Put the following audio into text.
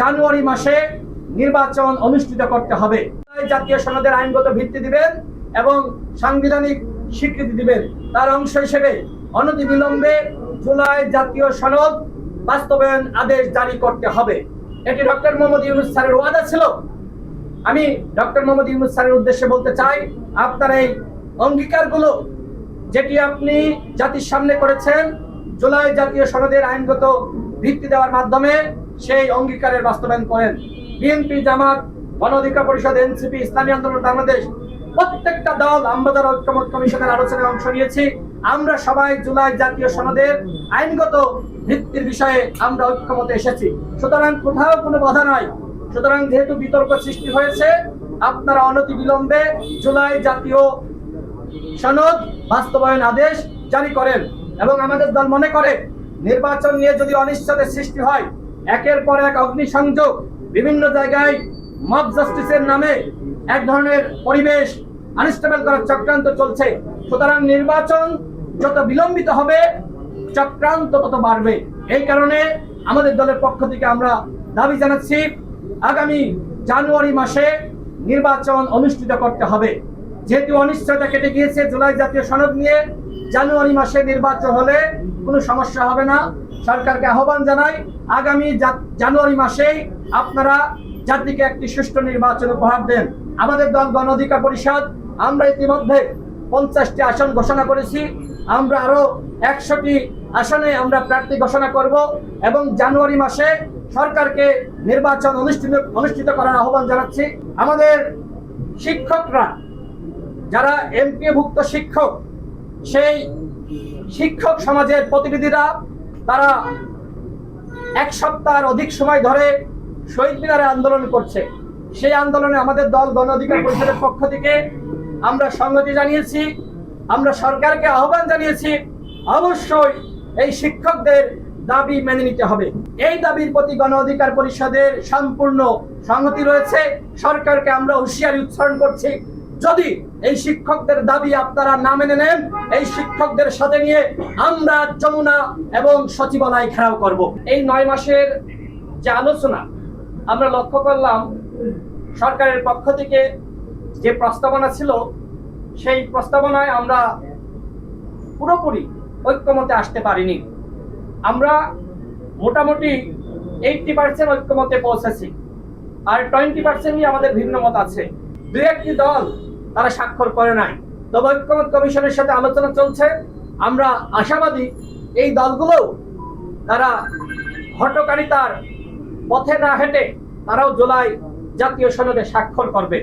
জানুয়ারি মাসে নির্বাচন অনুষ্ঠিত করতে হবে। জাতীয় সনদের আইনগত ভিত্তি দিবেন এবং সাংবিধানিক স্বীকৃতি দিবেন। তার অংশ হিসেবে অনতিবিলম্বে জুলাই জাতীয় সনদ বাস্তবায়ন আদেশ জারি করতে হবে। এটি ডক্টর মোহাম্মদ ইউনুস স্যারের ওয়াদা ছিল। আমি ডক্টর মোহাম্মদ ইউনুস স্যারের উদ্দেশ্যে বলতে চাই, আপনার এই অঙ্গীকারগুলো যেটি আপনি জাতির সামনে করেছেন, জুলাই জাতীয় সনদের আইনগত ভিত্তি দেওয়ার মাধ্যমে সেই অঙ্গীকারের বাস্তবায়ন করেন। বিএনপি, জামাত গণ অধিকার পরিষদ, এনসিপি, ইসলামী আন্দোলন, বাংলাদেশ প্রত্যেকটা দল আমরা যারা ঐক্যমত কমিশনের আলোচনায় অংশ নিয়েছি। আমরা সবাই জুলাই জাতীয় সনদের আইনগত ভিত্তির বিষয়ে আমরা ঐক্যমতে এসেছি। সুতরাং কোথাও কোনো বাধা নাই। সুতরাং যেহেতু বিতর্ক সৃষ্টি হয়েছে, আপনারা অনতি বিলম্বে জুলাই জাতীয় সনদ বাস্তবায়ন আদেশ জারি করেন এবং আমাদের দল মনে করে, নির্বাচন নিয়ে যদি অনিশ্চয়তার সৃষ্টি হয় একের পর এক অগ্নিসংযোগ বিভিন্ন জায়গায় মব জাস্টিসের নামে এক ধরনের পরিবেশ আনস্টেবল করার চক্রান্ত চলছে। সুতরাং নির্বাচন যত বিলম্বিত হবে, চক্রান্ত তত বাড়বে। এই কারণে আমাদের দলের পক্ষ থেকে আমরা দাবি জানাচ্ছি, আগামী জানুয়ারি মাসে নির্বাচন অনুষ্ঠিত করতে হবে। যেহেতু অনিশ্চয়তা কেটে গিয়েছে, জুলাই জাতীয় সনদ নিয়ে জানুয়ারি মাসে নির্বাচন হলে কোনো সমস্যা হবে না। সরকারকে আহ্বান জানাই, আগামী জানুয়ারি মাসেই আপনারা জাতিকে একটি সুষ্ঠু নির্বাচন উপহার দেন। আমাদের দল গণ অধিকার পরিষদ, আমরা ইতিমধ্যে পঞ্চাশটি আসন ঘোষণা করেছি। আমরা আরও একশোটি আসনে আমরা প্রার্থী ঘোষণা করব এবং জানুয়ারি মাসে সরকারকে নির্বাচন অনুষ্ঠিত অনুষ্ঠিত করার আহ্বান জানাচ্ছি। আমাদের শিক্ষকরা, যারা এমপিভুক্ত শিক্ষক, সেই শিক্ষক সমাজের প্রতিনিধিরা তারা এক সপ্তাহের অধিক সময় ধরে শহীদ মিনারে আন্দোলন করছে। সেই আন্দোলনে আমাদের দল গণ অধিকার পরিষদের পক্ষ থেকে আমরা সংগতি জানিয়েছি, আমরা সরকারকে আহ্বান জানিয়েছি, অবশ্যই এই শিক্ষকদের দাবি মেনে নিতে হবে। এই দাবির প্রতি গণ অধিকার পরিষদের সম্পূর্ণ সংহতি রয়েছে। সরকারকে আমরা হুঁশিয়ারি উচ্চারণ করছি। যদি এই শিক্ষকদের দাবি আপনারা না মেনে নেন, এই শিক্ষকদের সাথে নিয়ে আমরা যমুনা এবং সচিবালয় ঘেরাও করব। এই নয় মাসের যে আলোচনা, আমরা লক্ষ্য করলাম সরকারের পক্ষ থেকে যে প্রস্তাবনা ছিল, সেই প্রস্তাবনায় আমরা পুরোপুরি ঐক্যমতে আসতে পারিনি। আমরা মোটামুটি এইটটি পার্সেন্ট ঐক্যমতে পৌঁছেছি। আর টোয়েন্টি পার্সেন্টই আমাদের ভিন্ন মত আছে। দুই একটি দল তারা স্বাক্ষর করে নাই। তবে ঐক্যমত কমিশনের সাথে আলোচনা চলছে। আমরা আশাবাদী এই দলগুলো তারা হটকারিতার পথে না হেঁটে তারাও জুলাই জাতীয় সনদে স্বাক্ষর করবে।